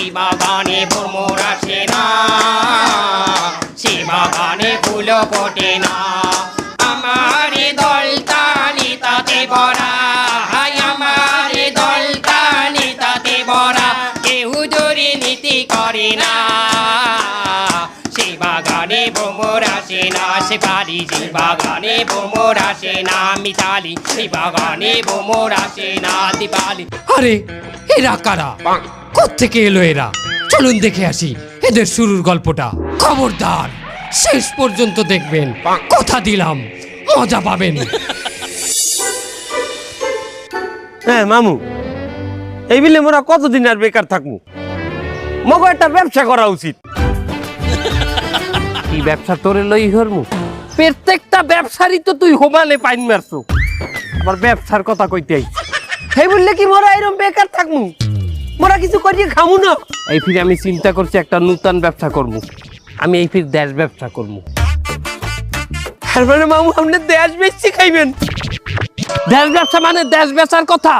সেই বাগানে ভ্রমর আসে না। সে বাগানে ফুল ফোটে না। আমার দলতানি তাতে ভরা। হাই আমার দলতানি তাতে ভরা। কেউ দুর্নীতি করে না। সে বাগানে ভ্রমর আসে না সে বাগানে ভ্রমর আসে না মিতালি সে বাগানে ভ্রমর আসে না দিপালি। আরে এরা কারা? থেকে এলো এরা? চলুন দেখে আসি এদের শুরুর গল্পটা। খবরদার, শেষ পর্যন্ত দেখবেন। কথা দিলাম, মজা পাবেন। হ্যাঁ মামু। এই বিলে মোরা কতদিন আর বেকার থাকব মগো একটা ব্যবসা করা উচিত। কি ব্যবসা তোরে লই হরমু? প্রত্যেকটা ব্যবসারই তো তুই হোমালে পাইন মারছো। আবার ব্যবসার কথা কইতে সেই বললে কি মোরা এরকম বেকার থাকমু? মোরা কিছু করিয়ে খামু না। এই ফির আমি চিন্তা করছি একটা নূতন ব্যবসা করব আমি এই ফির দেশ ব্যবসা করব তারপরে মামু আপনি দেশ বেচছি খাইবেন। দেশ ব্যবসা মানে দেশ বেচার কথা।